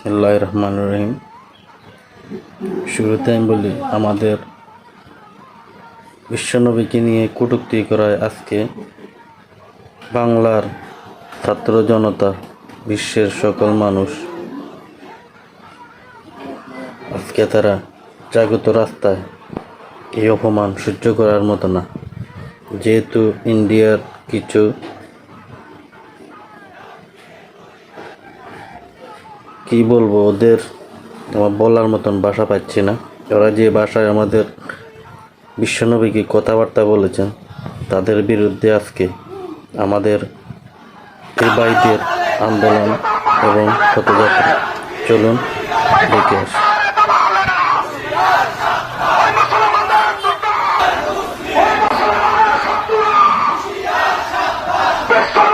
বিসমুল্লাহ রহমান রহিম। শুরুতে আমি বলি, আমাদের বিশ্বনবীকে নিয়ে কটূক্তি করায় আজকে বাংলার ছাত্র জনতা, বিশ্বের সকল মানুষ। আজকে তারা জাগত রাস্তায় এই অপমান সহ্য করার মতো না। যেহেতু ইন্ডিয়ার কিছু কি বলব, ওদের আমার বলার মতন ভাষা পাচ্ছি না। ওরা যে ভাষায় আমাদের বিশ্বনবীকে কথাবার্তা বলেছেন, তাদের বিরুদ্ধে আজকে আমাদের এই ভাইদের আন্দোলন এবং পথযাত্রা। চলুন, দেখে আসি। নবীর